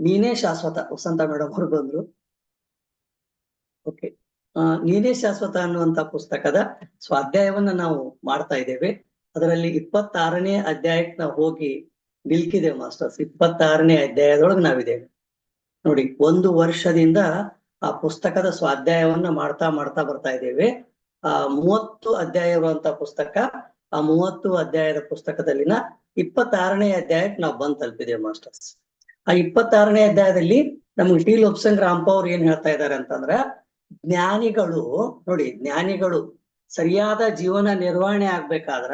ನೀನೇ ಶಾಶ್ವತ, ವಸಂತ ಮೇಡಮ್ ಅವರು ಬಂದ್ರು. ಓಕೆ ನೀನೇ ಶಾಶ್ವತ ಅನ್ನುವಂತ ಪುಸ್ತಕದ ಸ್ವಾಧ್ಯಾಯವನ್ನ ನಾವು ಮಾಡ್ತಾ ಇದ್ದೇವೆ. ಅದರಲ್ಲಿ ಇಪ್ಪತ್ತಾರನೇ ಅಧ್ಯಾಯಕ್ಕೆ ನಾವು ಹೋಗಿ ನಿಲ್ಕಿದ್ದೇವೆ ಮಾಸ್ಟರ್ಸ್. ಇಪ್ಪತ್ತಾರನೇ ಅಧ್ಯಾಯದೊಳಗೆ ನಾವಿದ್ದೇವೆ. ನೋಡಿ, ಒಂದು ವರ್ಷದಿಂದ ಆ ಪುಸ್ತಕದ ಸ್ವಾಧ್ಯಾಯವನ್ನ ಮಾಡ್ತಾ ಮಾಡ್ತಾ ಬರ್ತಾ ಇದ್ದೇವೆ. ಆ, ಮೂವತ್ತು ಅಧ್ಯಾಯ ಇರುವಂತ ಪುಸ್ತಕ, ಆ ಮೂವತ್ತು ಅಧ್ಯಾಯದ ಪುಸ್ತಕದಲ್ಲಿನ ಇಪ್ಪತ್ತಾರನೇ ಅಧ್ಯಾಯಕ್ಕೆ ನಾವು ಬಂದ್ ತಲುಪಿದ್ದೇವೆ ಮಾಸ್ಟರ್ಸ್. ಆ ಇಪ್ಪತ್ತಾರನೇ ಅಧ್ಯಾಯದಲ್ಲಿ ನಮ್ಗೆ ಟಿ ಲೋಪ್ಸಂಗ್ ರಾಂಪ ಅವ್ರು ಏನ್ ಹೇಳ್ತಾ ಇದ್ದಾರೆ ಅಂತಂದ್ರ, ಜ್ಞಾನಿಗಳು, ನೋಡಿ ಜ್ಞಾನಿಗಳು ಸರಿಯಾದ ಜೀವನ ನಿರ್ವಹಣೆ ಆಗ್ಬೇಕಾದ್ರ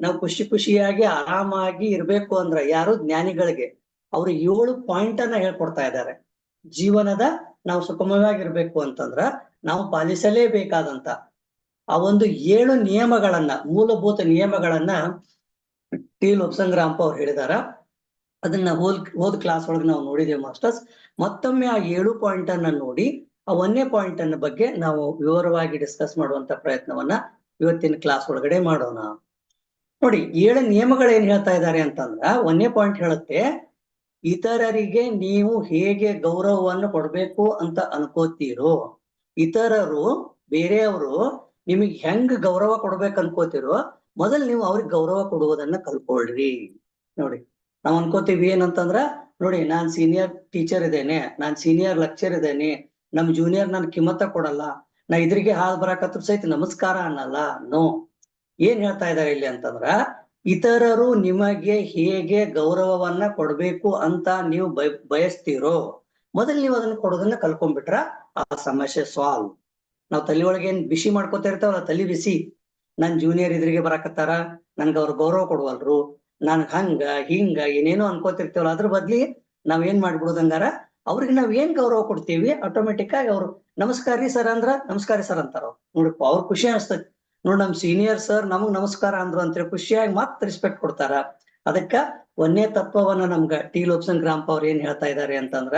ನಾವು ಖುಷಿ ಖುಷಿಯಾಗಿ ಆರಾಮಾಗಿ ಇರ್ಬೇಕು ಅಂದ್ರ ಯಾರು? ಜ್ಞಾನಿಗಳಿಗೆ. ಅವ್ರು ಏಳು ಪಾಯಿಂಟ್ ಅನ್ನ ಹೇಳ್ಕೊಡ್ತಾ ಇದ್ದಾರೆ. ಜೀವನದ ನಾವು ಸುಗಮವಾಗಿರ್ಬೇಕು ಅಂತಂದ್ರ ನಾವು ಪಾಲಿಸಲೇಬೇಕಾದಂತ ಆ ಒಂದು ಏಳು ನಿಯಮಗಳನ್ನ, ಮೂಲಭೂತ ನಿಯಮಗಳನ್ನ ಟಿ ಲೋಪ್ಸಂಗ್ರಾಂಪ ಅವ್ರು ಹೇಳಿದಾರ. ಅದನ್ನ ಹೋದ್ ಹೋದ್ ಕ್ಲಾಸ್ ಒಳಗೆ ನಾವು ನೋಡಿದೇವೆ ಮಾಸ್ಟರ್ಸ್. ಮತ್ತೊಮ್ಮೆ ಆ ಏಳು ಪಾಯಿಂಟ್ ಅನ್ನ ನೋಡಿ, ಆ ಒಂದನೇ ಪಾಯಿಂಟ್ ಅನ್ನ ಬಗ್ಗೆ ನಾವು ವಿವರವಾಗಿ ಡಿಸ್ಕಸ್ ಮಾಡುವಂತ ಪ್ರಯತ್ನವನ್ನ ಇವತ್ತಿನ ಕ್ಲಾಸ್ ಒಳಗಡೆ ಮಾಡೋಣ. ನೋಡಿ, ಏಳು ನಿಯಮಗಳು ಏನ್ ಹೇಳ್ತಾ ಇದ್ದಾರೆ ಅಂತಂದ್ರ ಒಂದೇ ಪಾಯಿಂಟ್ ಹೇಳುತ್ತೆ, ಇತರರಿಗೆ ನೀವು ಹೇಗೆ ಗೌರವವನ್ನು ಕೊಡ್ಬೇಕು ಅಂತ ಅನ್ಕೋತೀರೋ, ಇತರರು, ಬೇರೆಯವರು ನಿಮಗೆ ಹೆಂಗ್ ಗೌರವ ಕೊಡ್ಬೇಕು ಅನ್ಕೋತಿರೋ ಮೊದಲು ನೀವು ಅವ್ರಿಗೆ ಗೌರವ ಕೊಡುವುದನ್ನ ಕಲ್ಕೊಳ್ರಿ. ನೋಡಿ ನಾವ್ ಅನ್ಕೋತೀವಿ ಏನಂತಂದ್ರ, ನೋಡಿ ನಾನ್ ಸೀನಿಯರ್ ಟೀಚರ್ ಇದ್ದೇನೆ, ನಾನ್ ಸೀನಿಯರ್ ಲೆಕ್ಚರ್ ಇದ್ದೇನೆ, ನಮ್ ಜೂನಿಯರ್ ನನ್ ಕಿಮ್ಮತ್ತ ಕೊಡಲ್ಲ, ನಾ ಇದ್ರಿಗೆ ಹಾಲ್ ಬರಾಕತ್ರ ಸಹಿತ ನಮಸ್ಕಾರ ಅನ್ನಲ್ಲ, ನೋ. ಏನ್ ಹೇಳ್ತಾ ಇದಾರೆ ಇಲ್ಲಿ ಅಂತಂದ್ರ, ಇತರರು ನಿಮಗೆ ಹೇಗೆ ಗೌರವವನ್ನ ಕೊಡ್ಬೇಕು ಅಂತ ನೀವು ಬಯ, ಬಯಸ್ತೀರೋ, ಮೊದಲು ನೀವು ಅದನ್ನ ಕೊಡೋದನ್ನ ಕಲ್ಕೊಂಡ್ಬಿಟ್ರ ಆ ಸಮಸ್ಯೆ ಸಾಲ್ವ್ ನಾವ್ ತಲೆ ಒಳಗೆ ಏನ್ ಬಿಸಿ ಮಾಡ್ಕೋತಾ ಇರ್ತಾವಲ್ಲ, ತಲೆ ಬಿಸಿ. ನನ್ ಜೂನಿಯರ್ ಇದ್ರಿಗೆ ಬರಾಕತ್ತಾರ ನನ್ಗ ಅವ್ರ ಗೌರವ ಕೊಡುವಲ್ರು ನನ್ ಹಂಗ, ಹಿಂಗ, ಏನೇನೋ ಅನ್ಕೋತಿರ್ತೇವಲ್ಲ, ಅದ್ರ ಬದ್ಲಿ ನಾವ್ ಏನ್ ಮಾಡ್ಬಿಡೋದಂಗಾರ ಅವ್ರಿಗೆ ನಾವ್ ಏನ್ ಗೌರವ ಕೊಡ್ತೀವಿ? ಆಟೋಮೆಟಿಕ್ ಆಗಿ ಅವ್ರು, ನಮಸ್ಕಾರ ರೀ ಸರ್ ಅಂದ್ರ ನಮಸ್ಕಾರ ಸರ್ ಅಂತಾರ ನೋಡಪ್ಪ ಅವ್ರ ಖುಷಿ ಅನಿಸ್ತೈತಿ. ನೋಡ್ ನಮ್ ಸೀನಿಯರ್ ಸರ್ ನಮಗ್ ನಮಸ್ಕಾರ ಅಂದ್ರು ಅಂತೇಳಿ ಖುಷಿಯಾಗಿ ಮತ್ ರೆಸ್ಪೆಕ್ಟ್ ಕೊಡ್ತಾರ. ಅದಕ್ಕ ಒಂದೇ ತತ್ವವನ್ನ ನಮ್ಗ ಟಿ ಲೋಪ್ಸನ್ ಗ್ರಾಂಪ ಅವ್ರ ಏನ್ ಹೇಳ್ತಾ ಇದಾರೆ ಅಂತಂದ್ರ,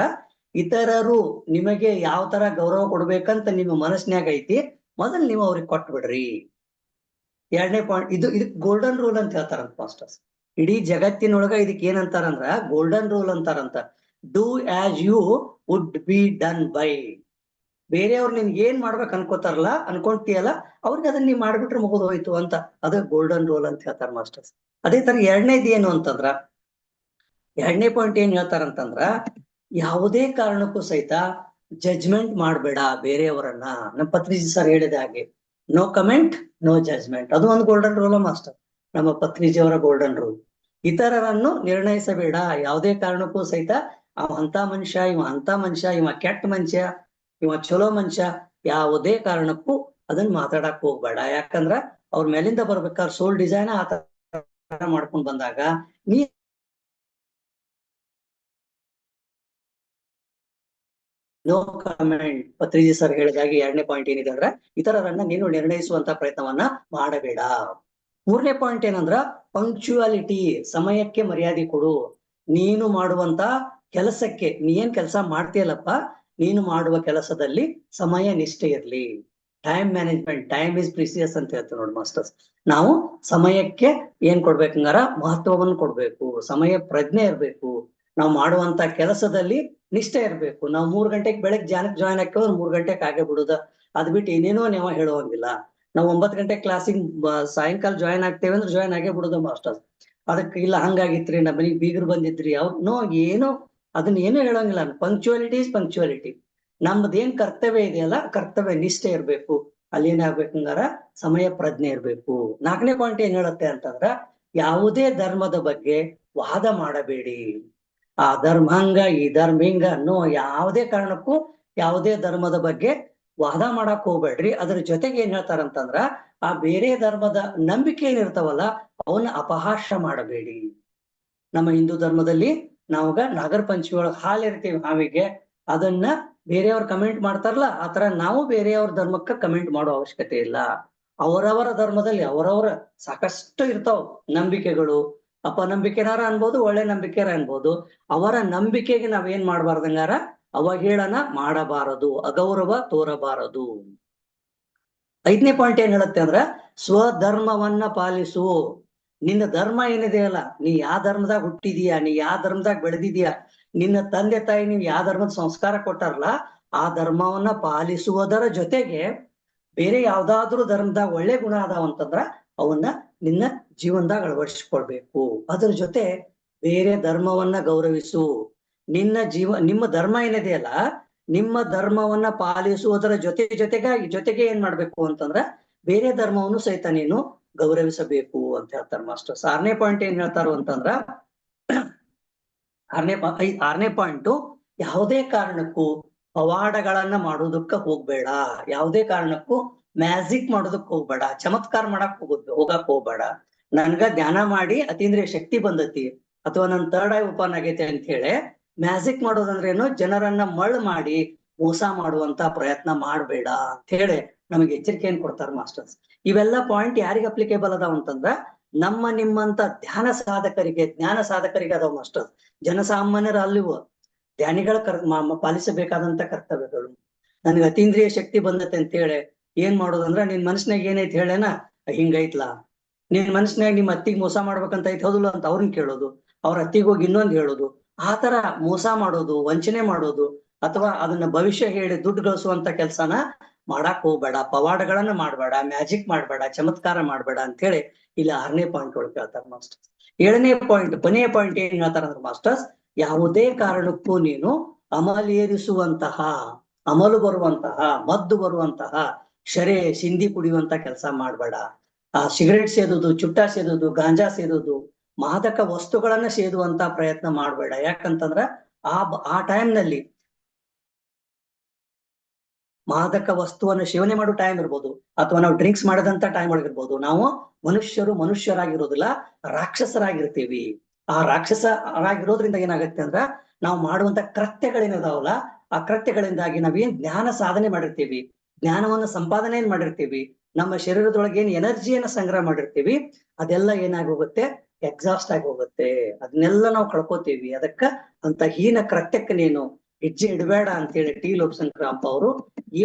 ಇತರರು ನಿಮಗೆ ಯಾವ ತರ ಗೌರವ ಕೊಡ್ಬೇಕಂತ ನಿಮ್ಮ ಮನಸ್ನ್ಯಾಗ ಐತಿ, ಮೊದಲ್ ನೀವು ಅವ್ರಿಗೆ ಕೊಟ್ಬಿಡ್ರಿ. ಎರಡನೇ ಪಾಯಿಂಟ್ ಇದು ಇದಕ್ ಗೋಲ್ಡನ್ ರೂಲ್ ಅಂತ ಹೇಳ್ತಾರಂತ ಮಾಸ್ಟರ್ಸ್ ಇಡೀ ಜಗತ್ತಿನೊಳಗ ಇದಕ್ಕೆ ಏನಂತಾರಂದ್ರ golden rule ಅಂತಾರಂತ. Do as you would be done by ಬೇರೆಯವ್ರು ನಿನ್ಗೆ ಏನ್ ಮಾಡ್ಬೇಕು ಅನ್ಕೋತಾರಲ್ಲ, ಅನ್ಕೊಂತೀಯಲ್ಲ, ಅವ್ರಿಗೆ ಅದನ್ನ ನೀವು ಮಾಡ್ಬಿಟ್ರೆ ಮುಗಿದು ಹೋಯ್ತು ಅಂತ. ಅದ ಗೋಲ್ಡನ್ ರೂಲ್ ಅಂತ ಹೇಳ್ತಾರ ಮಾಸ್ಟರ್ಸ್. ಅದೇ ತರ ಎರಡನೇದು ಏನು ಅಂತಂದ್ರ, ಎರಡನೇ ಪಾಯಿಂಟ್ ಏನ್ ಹೇಳ್ತಾರಂತಂದ್ರ, ಯಾವುದೇ ಕಾರಣಕ್ಕೂ ಸಹಿತ ಜಜ್ಮೆಂಟ್ ಮಾಡ್ಬೇಡ ಬೇರೆಯವರನ್ನ. ನಮ್ಮ ಪತ್ರಿಜಿ ಸರ್ ಹೇಳಿದ ಹಾಗೆ ನೋ ಕಮೆಂಟ್ ನೋ ಜಜ್ಮೆಂಟ್ ಅದು ಒಂದು ಗೋಲ್ಡನ್ ರೂಲ್ ಮಾಸ್ಟರ್. ನಮ್ಮ ಪತ್ರಿಜಿ ಅವರ ಗೋಲ್ಡನ್ ರೂಲ್ ಇತರರನ್ನು ನಿರ್ಣಯಿಸಬೇಡ. ಯಾವುದೇ ಕಾರಣಕ್ಕೂ ಸಹಿತ ಅವ ಅಂತ ಮನುಷ್ಯ, ಇವ ಅಂತ ಮನುಷ್ಯ, ಇವ ಕೆಟ್ಟ ಮನುಷ್ಯ, ಇವ ಚಲೋ ಮನುಷ್ಯ, ಯಾವುದೇ ಕಾರಣಕ್ಕೂ ಅದನ್ನ ಮಾತಾಡಕ್ ಹೋಗ್ಬೇಡ. ಯಾಕಂದ್ರ ಅವ್ರ ಮೇಲಿಂದ ಬರ್ಬೇಕಾದ್ರೆ ಸೋಲ್ ಡಿಸೈನ್ ಆ ತರ ಮಾಡ್ಕೊಂಡ್ ಬಂದಾಗ ನೀ ನೋ ಕಮೆಂಟ್ ಪತ್ರಿಜಿ ಸರ್ ಹೇಳಿದಾಗೆ ಎರಡನೇ ಪಾಯಿಂಟ್ ಏನಿದೆ ಅಂದ್ರೆ, ಇತರರನ್ನ ನೀನು ನಿರ್ಣಯಿಸುವಂತ ಪ್ರಯತ್ನವನ್ನ ಮಾಡಬೇಡ. ಮೂರನೇ ಪಾಯಿಂಟ್ ಏನಂದ್ರ ಪಂಕ್ಚುಯಾಲಿಟಿ ಸಮಯಕ್ಕೆ ಮರ್ಯಾದೆ ಕೊಡು. ನೀನು ಮಾಡುವಂತ ಕೆಲಸಕ್ಕೆ, ನೀ ಏನ್ ಕೆಲಸ ಮಾಡ್ತೀಯಲ್ಲಪ್ಪ? ನೀನು ಮಾಡುವ ಕೆಲಸದಲ್ಲಿ ಸಮಯ ನಿಷ್ಠೆ ಇರ್ಲಿ. Time management time is precious ಅಂತ ಹೇಳ್ತೀವಿ ನೋಡಿ ಮಾಸ್ಟರ್ಸ್. ನಾವು ಸಮಯಕ್ಕೆ ಏನ್ ಕೊಡ್ಬೇಕಂಗಾರ ಮಹತ್ವವನ್ನು ಕೊಡ್ಬೇಕು. ಸಮಯ ಪ್ರಜ್ಞೆ ಇರ್ಬೇಕು. ನಾವು ಮಾಡುವಂತ ಕೆಲಸದಲ್ಲಿ ನಿಷ್ಠೆ ಇರ್ಬೇಕು. ನಾವು ಮೂರ್ ಗಂಟೆಗೆ ಬೆಳಗ್ಗೆ ಜಾನಕ್ ಜಾಯ್ನ್ ಹಾಕಿದ್ರೆ ಮೂರ್ ಗಂಟೆಗೆ ಆಗೇ ಬಿಡುದ. ಅದ್ ಬಿಟ್ಟು ಏನೇನೋ ನೀವು ಹೇಳುವಂಗಿಲ್ಲ. ನಾವು ಒಂಬತ್ ಗಂಟೆ ಕ್ಲಾಸಿಗೆ ಸಾಯಂಕಾಲ ಜಾಯ್ನ್ ಆಗ್ತೇವೆ ಅಂದ್ರೆ ಜಾಯ್ನ್ ಆಗೇ ಬಿಡೋದು ಮಾಸ್ಟರ್ಸ್. ಅದಕ್ಕೆ ಇಲ್ಲ, ಹಂಗಾಗಿತ್ರಿ ನಮ್ಮ ಮನೆಗೆ ಬೀಗರು ಬಂದಿದ್ರಿ ಅವ್ರ ನೋ, ಏನೋ ಅದನ್ನ ಏನೂ ಹೇಳೋಂಗಿಲ್ಲ. ಪಂಕ್ಚುಯಾಲಿಟಿ ಇಸ್ ಪಂಕ್ಚುಯಾಲಿಟಿ ನಮ್ದು ಏನ್ ಕರ್ತವ್ಯ ಇದೆಯಲ್ಲ, ಕರ್ತವ್ಯ ನಿಷ್ಠೆ ಇರಬೇಕು. ಅಲ್ಲಿ ಏನಾಗ್ಬೇಕಂಗಾರ ಸಮಯ ಪ್ರಜ್ಞೆ ಇರಬೇಕು. ನಾಲ್ಕನೇ ಪಾಯಿಂಟ್ ಏನ್ ಹೇಳುತ್ತೆ ಅಂತಂದ್ರ, ಯಾವುದೇ ಧರ್ಮದ ಬಗ್ಗೆ ವಾದ ಮಾಡಬೇಡಿ. ಆ ಧರ್ಮ ಹಂಗ, ಈ ಧರ್ಮ ಹಿಂಗ ಅನ್ನೋ ಯಾವುದೇ ಕಾರಣಕ್ಕೂ ಯಾವುದೇ ಧರ್ಮದ ಬಗ್ಗೆ ವಾದ ಮಾಡಕ್ ಹೋಗ್ಬೇಡ್ರಿ. ಅದ್ರ ಜೊತೆಗೆ ಏನ್ ಹೇಳ್ತಾರಂತಂದ್ರ, ಆ ಬೇರೆ ಧರ್ಮದ ನಂಬಿಕೆ ಏನಿರ್ತಾವಲ್ಲ ಅವನ್ನ ಅಪಹಾಸ್ಯ ಮಾಡಬೇಡಿ. ನಮ್ಮ ಹಿಂದೂ ಧರ್ಮದಲ್ಲಿ ನಾವಾಗ ನಾಗರ ಪಂಚಮಿ ಒಳಗೆ ಹಾಲಿರ್ತೀವಿ ಹಾವಿಗೆ. ಅದನ್ನ ಬೇರೆಯವ್ರ ಕಮೆಂಟ್ ಮಾಡ್ತಾರಲ್ಲ ಆತರ ನಾವು ಬೇರೆಯವ್ರ ಧರ್ಮಕ್ಕ ಕಮೆಂಟ್ ಮಾಡೋ ಅವಶ್ಯಕತೆ ಇಲ್ಲ. ಅವರವರ ಧರ್ಮದಲ್ಲಿ ಅವರವರ ಸಾಕಷ್ಟು ಇರ್ತಾವ ನಂಬಿಕೆಗಳು. ಅಪನಂಬಿಕೆನಾರ ಅನ್ಬೋದು, ಒಳ್ಳೆ ನಂಬಿಕೆರ ಅನ್ಬೋದು. ಅವರ ನಂಬಿಕೆಗೆ ನಾವೇನ್ ಮಾಡ್ಬಾರ್ದಂಗಾರ ಅವಹೇಳನ ಮಾಡಬಾರದು, ಅಗೌರವ ತೋರಬಾರದು. ಐದನೇ ಪಾಯಿಂಟ್ ಏನ್ ಹೇಳುತ್ತೆ ಅಂದ್ರ, ಸ್ವಧರ್ಮವನ್ನ ಪಾಲಿಸು. ನಿನ್ನ ಧರ್ಮ ಏನಿದೆ ಅಲ್ಲ, ನೀ ಯಾವ ಧರ್ಮದಾಗ ಹುಟ್ಟಿದೀಯಾ, ನೀ ಯಾವ ಧರ್ಮದಾಗ ಬೆಳೆದಿದೀಯಾ, ನಿನ್ನ ತಂದೆ ತಾಯಿ ನೀವು ಯಾವ ಧರ್ಮದ ಸಂಸ್ಕಾರ ಕೊಟ್ಟಾರಲ್ಲ, ಆ ಧರ್ಮವನ್ನ ಪಾಲಿಸುವುದರ ಜೊತೆಗೆ ಬೇರೆ ಯಾವ್ದಾದ್ರು ಧರ್ಮದಾಗ ಒಳ್ಳೆ ಗುಣ ಅದಾವ ಅಂತಂದ್ರ, ಅವನ್ನ ನಿನ್ನ ಜೀವನದಾಗ ಅಳವಡಿಸ್ಕೊಳ್ಬೇಕು. ಅದ್ರ ಜೊತೆ ಬೇರೆ ಧರ್ಮವನ್ನ ಗೌರವಿಸು. ನಿನ್ನ ಜೀವ, ನಿಮ್ಮ ಧರ್ಮ ಏನಿದೆಯಲ್ಲ ನಿಮ್ಮ ಧರ್ಮವನ್ನ ಪಾಲಿಸುವುದರ ಜೊತೆ ಜೊತೆಗಾಗಿ, ಜೊತೆಗೆ ಏನ್ ಮಾಡ್ಬೇಕು ಅಂತಂದ್ರ ಬೇರೆ ಧರ್ಮವನ್ನು ಸಹಿತ ನೀನು ಗೌರವಿಸಬೇಕು ಅಂತ ಹೇಳ್ತಾರೆ ಮಾಸ್ಟರ್. ಆರನೇ ಪಾಯಿಂಟ್ ಏನ್ ಹೇಳ್ತಾರು ಅಂತಂದ್ರ, ಆರನೇ ಆರನೇ ಪಾಯಿಂಟ್, ಯಾವುದೇ ಕಾರಣಕ್ಕೂ ಪವಾಡಗಳನ್ನ ಮಾಡೋದಕ್ಕ ಹೋಗ್ಬೇಡ. ಯಾವುದೇ ಕಾರಣಕ್ಕೂ ಮ್ಯಾಜಿಕ್ ಮಾಡೋದಕ್ಕೆ ಹೋಗ್ಬೇಡ. ಚಮತ್ಕಾರ ಮಾಡಕ್ ಹೋಗೋದ್, ಹೋಗಕ್ ಹೋಗ್ಬೇಡ. ನನ್ಗ ಧ್ಯಾನ ಮಾಡಿ ಅತೀಂದ್ರಿಯ ಶಕ್ತಿ ಬಂದತಿ. ಅಥವಾ ನನ್ ತರ್ಡ್ ಐ ಓಪನ್ ಆಗೈತೆ ಅಂತ ಹೇಳಿ ಮ್ಯಾಜಿಕ್ ಮಾಡೋದಂದ್ರೇನು ಜನರನ್ನ ಮಳ್ ಮಾಡಿ ಮೋಸ ಮಾಡುವಂತ ಪ್ರಯತ್ನ ಮಾಡಬೇಡ ಅಂತ ಹೇಳಿ ನಮಗೆ ಎಚ್ಚರಿಕೆಯನ್ನು ಕೊಡ್ತಾರೆ ಮಾಸ್ಟರ್ಸ್. ಇವೆಲ್ಲ ಪಾಯಿಂಟ್ ಯಾರಿಗೆ ಅಪ್ಲಿಕೇಬಲ್ ಅದಾವ ಅಂತಂದ್ರ ನಮ್ಮ ನಿಮ್ಮಂತ ಧ್ಯಾನ ಸಾಧಕರಿಗೆ, ಜ್ಞಾನ ಸಾಧಕರಿಗೆ ಅದಾವ ಮಾಸ್ಟರ್ಸ್. ಜನಸಾಮಾನ್ಯರ ಅಲ್ಲಿವು ಧ್ಯಾನಿಗಳ ಕರ್ ಪಾಲಿಸಬೇಕಾದಂತ ಕರ್ತವ್ಯಗಳು. ನನಗೆ ಅತೀಂದ್ರಿಯ ಶಕ್ತಿ ಬಂದತೆ ಅಂತ ಹೇಳಿ ಏನ್ ಮಾಡೋದಂದ್ರ ನಿನ್ ಮನಸ್ನಾಗ ಏನೈತಿ ಹೇಳೇನ? ಹಿಂಗೈತ್ಲಾ. ನಿನ್ ಮನಸ್ನಾಗ ನಿಮ್ ಅತ್ತಿಗೆ ಮೋಸ ಮಾಡ್ಬೇಕಂತ ಐತಿ ಹೌದಲ್ಲ ಅಂತ ಅವ್ರನ್ನ ಕೇಳೋದು. ಅವ್ರ ಅತ್ತಿಗೆ ಹೋಗಿ ಇನ್ನೊಂದ್ ಹೇಳೋದು. ಆ ತರ ಮೋಸ ಮಾಡೋದು, ವಂಚನೆ ಮಾಡೋದು, ಅಥವಾ ಅದನ್ನ ಭವಿಷ್ಯ ಹೇಳಿ ದುಡ್ಡು ಗಳಿಸುವಂತ ಕೆಲ್ಸನ ಮಾಡಾಕ್ ಹೋಗ್ಬೇಡ, ಪವಾಡಗಳನ್ನ ಮಾಡ್ಬೇಡ, ಮ್ಯಾಜಿಕ್ ಮಾಡ್ಬೇಡ, ಚಮತ್ಕಾರ ಮಾಡ್ಬೇಡ ಅಂತ ಹೇಳಿ ಇಲ್ಲಿ ಆರನೇ ಪಾಯಿಂಟ್ ಒಳಗೆ ಹೇಳ್ತಾರೆ ಮಾಸ್ಟರ್ಸ್. ಏಳನೇ ಪಾಯಿಂಟ್ ಕೊನೆಯ ಪಾಯಿಂಟ್ ಏನ್ ಹೇಳ್ತಾರೆ ಮಾಸ್ಟರ್ಸ್, ಯಾವುದೇ ಕಾರಣಕ್ಕೂ ನೀನು ಅಮಲೇರಿಸುವಂತಹ, ಅಮಲು ಬರುವಂತಹ, ಮದ್ದು ಬರುವಂತಹ, ಶರೆ, ಸಿಂಧಿ ಕುಡಿಯುವಂತ ಕೆಲಸ ಮಾಡ್ಬೇಡ. ಆ ಸಿಗರೇಟ್ ಸೇದೋದು, ಚುಟ್ಟ ಸೇದೋದು, ಗಾಂಜಾ ಸೇದುದು ಮಾದಕ ವಸ್ತುಗಳನ್ನ ಸೇದುವಂತ ಪ್ರಯತ್ನ ಮಾಡಬೇಡ. ಯಾಕಂತಂದ್ರ ಆ ಆ ಟೈಮ್ನಲ್ಲಿ ನಲ್ಲಿ ಮಾದಕ ವಸ್ತುವನ್ನ ಸೇವನೆ ಮಾಡೋ ಟೈಮ್ ಇರ್ಬೋದು, ಅಥವಾ ನಾವು ಡ್ರಿಂಕ್ಸ್ ಮಾಡದಂತ ಟೈಮ್ ಒಳಗಿರ್ಬೋದು ನಾವು ಮನುಷ್ಯರು ಮನುಷ್ಯರಾಗಿರೋದಿಲ್ಲ, ರಾಕ್ಷಸರಾಗಿರ್ತೀವಿ. ಆ ರಾಕ್ಷಸರಾಗಿರೋದ್ರಿಂದ ಏನಾಗುತ್ತೆ ಅಂದ್ರ ನಾವು ಮಾಡುವಂತ ಕೃತ್ಯಗಳೇನಿದಾವಲ್ಲ, ಆ ಕೃತ್ಯಗಳಿಂದಾಗಿ ನಾವೇನ್ ಜ್ಞಾನ ಸಾಧನೆ ಮಾಡಿರ್ತೀವಿ, ಜ್ಞಾನವನ್ನ ಸಂಪಾದನೆ ಏನ್ ಮಾಡಿರ್ತೀವಿ, ನಮ್ಮ ಶರೀರದೊಳಗೆ ಏನ್ ಎನರ್ಜಿಯನ್ನ ಸಂಗ್ರಹ ಮಾಡಿರ್ತೀವಿ, ಅದೆಲ್ಲ ಏನಾಗಿ ಹೋಗುತ್ತೆ ಎಕ್ಸಾಸ್ಟ್ ಆಗಿ ಹೋಗುತ್ತೆ ಅದನ್ನೆಲ್ಲ ನಾವು ಕಳ್ಕೊತೀವಿ. ಅದಕ್ಕ ಅಂತ ಹೀನ ಕೃತ್ಯಕ್ಕೆ ನೀನು ಹೆಜ್ಜೆ ಇಡಬೇಡ ಅಂತ ಹೇಳಿ ಟಿ. ಲೋಕಶಂಕರಪ್ಪ ಅವರು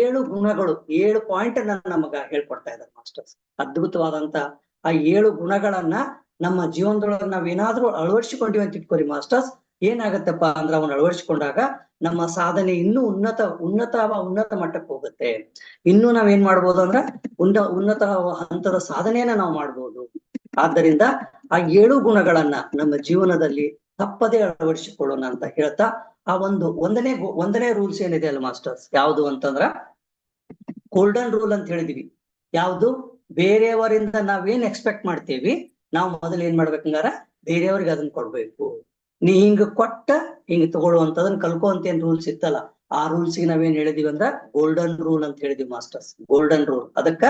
ಏಳು ಗುಣಗಳು, ಏಳು ಪಾಯಿಂಟ್ ಅನ್ನ ನಮಗ ಹೇಳ್ಕೊಡ್ತಾ ಇದ್ದಾರೆ ಮಾಸ್ಟರ್ಸ್. ಅದ್ಭುತವಾದಂತ ಆ ಏಳು ಗುಣಗಳನ್ನ ನಮ್ಮ ಜೀವನದೊಳಗೆ ನಾವೇನಾದ್ರೂ ಅಳವಡಿಸಿಕೊಂಡಿವಿ ಅಂತ ಇಟ್ಕೋರಿ ಮಾಸ್ಟರ್ಸ್. ಏನಾಗತ್ತಪ್ಪ ಅಂದ್ರೆ ಅವನ್ನ ಅಳವಡಿಸಿಕೊಂಡಾಗ ನಮ್ಮ ಸಾಧನೆ ಇನ್ನೂ ಉನ್ನತ ಉನ್ನತ ಉನ್ನತ ಮಟ್ಟಕ್ಕೆ ಹೋಗುತ್ತೆ. ಇನ್ನು ನಾವೇನ್ ಮಾಡ್ಬೋದು ಅಂದ್ರೆ ಉನ್ನ ಉನ್ನತ ಹಂತದ ಸಾಧನೆಯನ್ನ ನಾವು ಮಾಡ್ಬೋದು. ಆದ್ದರಿಂದ ಆ ಏಳು ಗುಣಗಳನ್ನ ನಮ್ಮ ಜೀವನದಲ್ಲಿ ತಪ್ಪದೇ ಅಳವಡಿಸಿಕೊಳ್ಳೋಣ ಅಂತ ಹೇಳ್ತಾ ಆ ಒಂದು ಒಂದನೇ ಒಂದನೇ ರೂಲ್ಸ್ ಏನಿದೆ ಅಲ್ಲ ಮಾಸ್ಟರ್ಸ್ ಯಾವುದು ಅಂತಂದ್ರ ಗೋಲ್ಡನ್ ರೂಲ್ ಅಂತ ಹೇಳಿದೀವಿ. ಯಾವುದು? ಬೇರೆಯವರಿಂದ ನಾವೇನ್ ಎಕ್ಸ್ಪೆಕ್ಟ್ ಮಾಡ್ತೀವಿ, ನಾವು ಮೊದಲು ಏನ್ ಮಾಡ್ಬೇಕಂಗಾರ? ಬೇರೆಯವ್ರಿಗೆ ಅದನ್ನ ಕೊಡ್ಬೇಕು. ನೀ ಹಿಂಗ ಕೊಟ್ಟ, ಹಿಂಗ ತಗೊಳ್ಳುವಂತದನ್ನ ಕಲ್ಕುವಂತ ಏನ್ ರೂಲ್ಸ್ ಇತ್ತಲ್ಲ ಆ ರೂಲ್ಸ್ಗೆ ನಾವೇನ್ ಹೇಳಿದೀವಿ ಅಂದ್ರ ಗೋಲ್ಡನ್ ರೂಲ್ ಅಂತ ಹೇಳಿದೀವಿ ಮಾಸ್ಟರ್ಸ್ ಗೋಲ್ಡನ್ ರೂಲ್ ಅದಕ್ಕ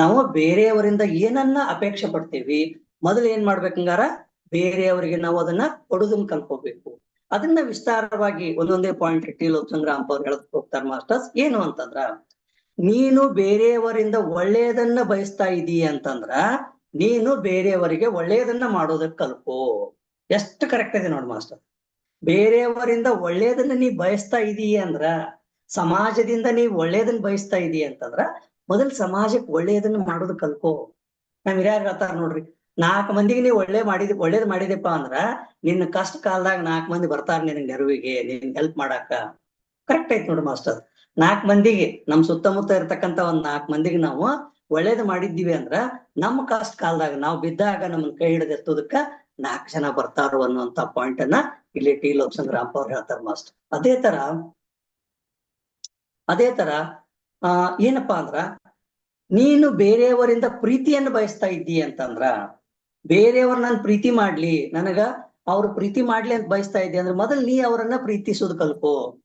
ನಾವು ಬೇರೆಯವರಿಂದ ಏನನ್ನ ಅಪೇಕ್ಷೆ ಪಡ್ತೀವಿ, ಮೊದಲು ಏನ್ ಮಾಡ್ಬೇಕಂಗಾರ? ಬೇರೆಯವರಿಗೆ ನಾವು ಅದನ್ನ ಕೊಡುದನ್ನ ಕಲ್ಕೋಬೇಕು. ಅದನ್ನ ವಿಸ್ತಾರವಾಗಿ ಒಂದೊಂದೇ ಪಾಯಿಂಟ್ ಟಿ ಲೋಕಸಂಗ್ರಾಮ್ ಅವ್ರು ಹೇಳಕ್ ಹೋಗ್ತಾರೆ ಮಾಸ್ಟರ್ಸ್ ಏನು ಅಂತಂದ್ರ, ನೀನು ಬೇರೆಯವರಿಂದ ಒಳ್ಳೆಯದನ್ನ ಬಯಸ್ತಾ ಇದೀಯ ಅಂತಂದ್ರ, ನೀನು ಬೇರೆಯವರಿಗೆ ಒಳ್ಳೆಯದನ್ನ ಮಾಡೋದಕ್ಕೆ ಕಲ್ಕೋ. ಎಷ್ಟು ಕರೆಕ್ಟ್ ಇದೆ ನೋಡಿ ಮಾಸ್ಟರ್ ಬೇರೆಯವರಿಂದ ಒಳ್ಳೇದನ್ನ ನೀ ಬಯಸ್ತಾ ಇದೀಯ ಅಂದ್ರ, ಸಮಾಜದಿಂದ ನೀ ಒಳ್ಳೇದನ್ನ ಬಯಸ್ತಾ ಇದೀಯ ಅಂತಂದ್ರ, ಮೊದಲ್ ಸಮಾಜಕ್ಕೆ ಒಳ್ಳೆಯದನ್ನ ಮಾಡೋದು ಕಲ್ಕೋ. ನಮ್ ಹಿರಿಯರ್ ಹೇಳ್ತಾರ ನೋಡ್ರಿ, ನಾಲ್ಕು ಮಂದಿಗೆ ನೀ ಒಳ್ಳೆ ಮಾಡಿದ್, ಒಳ್ಳೇದ್ ಮಾಡಿದೆಪ್ಪ ಅಂದ್ರ, ನಿನ್ನ ಕಷ್ಟ ಕಾಲದಾಗ ನಾಲ್ಕು ಮಂದಿ ಬರ್ತಾರ ನಿನ್ ನೆರವಿಗೆ ನಿನ್ ಹೆಲ್ಪ್ ಮಾಡಾಕ. ಕರೆಕ್ಟ್ ಐತ್ ನೋಡ್ರಿ ಮಾಸ್ಟರ್. ನಾಲ್ಕು ಮಂದಿಗೆ, ನಮ್ ಸುತ್ತಮುತ್ತ ಇರ್ತಕ್ಕಂತ ಒಂದ್ ನಾಲ್ಕು ಮಂದಿಗೆ ನಾವು ಒಳ್ಳೇದ್ ಮಾಡಿದ್ದೀವಿ ಅಂದ್ರ, ನಮ್ಮ ಕಷ್ಟ ಕಾಲದಾಗ ನಾವು ಬಿದ್ದಾಗ ನಮ್ಮನ್ ಕೈ ಹಿಡಿದಿರ್ತದಕ್ಕ ನಾಲ್ಕು ಜನ ಬರ್ತಾರೋ ಅನ್ನುವಂತ ಪಾಯಿಂಟ್ ಅನ್ನ ಇಲ್ಲಿ ಟಿ ಲೋಕಸಂಗ್ರಾಮ್ ಅವ್ರು ಹೇಳ್ತಾರೆ ಮಾಸ್ಟರ್. ಅದೇ ತರ ಅದೇ ತರ, ಆ, ಏನಪ್ಪಾ ಅಂದ್ರ, ನೀನು ಬೇರೆಯವರಿಂದ ಪ್ರೀತಿಯನ್ನು ಬಯಸ್ತಾ ಇದ್ದೀ ಅಂತಂದ್ರ, ಬೇರೆಯವ್ರ ನನ್ ಪ್ರೀತಿ ಮಾಡ್ಲಿ, ನನಗ ಅವ್ರು ಪ್ರೀತಿ ಮಾಡ್ಲಿ ಅಂತ ಬಯಸ್ತಾ ಇದ್ದಿ ಅಂದ್ರೆ ಮೊದಲ್ ನೀ ಅವರನ್ನ ಪ್ರೀತಿಸೋದು ಕಲ್ಕೋ.